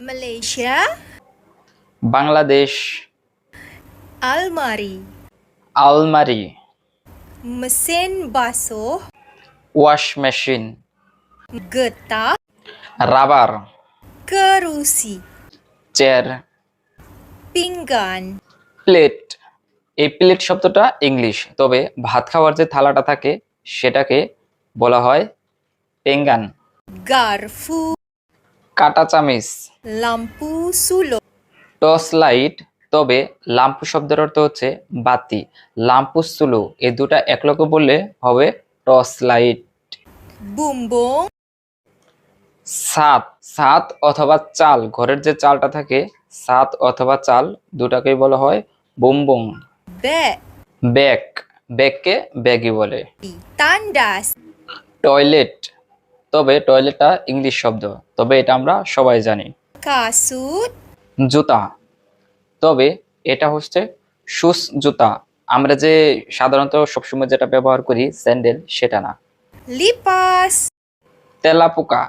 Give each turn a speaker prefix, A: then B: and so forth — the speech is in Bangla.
A: Malaysia,
B: বাংলাদেশ
A: almari,
B: আলমারি
A: mesin basuh,
B: wash machine
A: getah,
B: rubber
A: kerusi,
B: chair
A: pinggan,
B: plate এই প্লেট শব্দটা ইংলিশ তবে ভাত খাওয়ার যে থালাটা থাকে সেটাকে বলা হয় পেঙ্গান
A: garfu,
B: কাটা চামিচ।
A: লাম্পু suluk,
B: টর্চ লাইট তবে লাম্পু শব্দের অর্থ হচ্ছে বাতি। লাম্পু সুলো এই দুটা একলকে বললে হবে টর্চ লাইট।
A: bumbung,
B: সাত সাত অথবা চাল ঘরের যে চালটা থাকে সাত অথবা চাল দুটাকেই বলা হয়
A: beg,
B: ব্যাগ। ব্যাগকে ব্যাগই বলে।
A: tandas,
B: toilet. তবে টয়লেটটা ইংলিশ শব্দ তবে এটা আমরা সবাই জানি।
A: kasut,
B: জুতা তবে এটা হচ্ছে সুস জুতা। আমরা যে সাধারণত সবসময় যেটা ব্যবহার করি স্যান্ডেল সেটা না।
A: লিপাস।
B: তেলাপোকা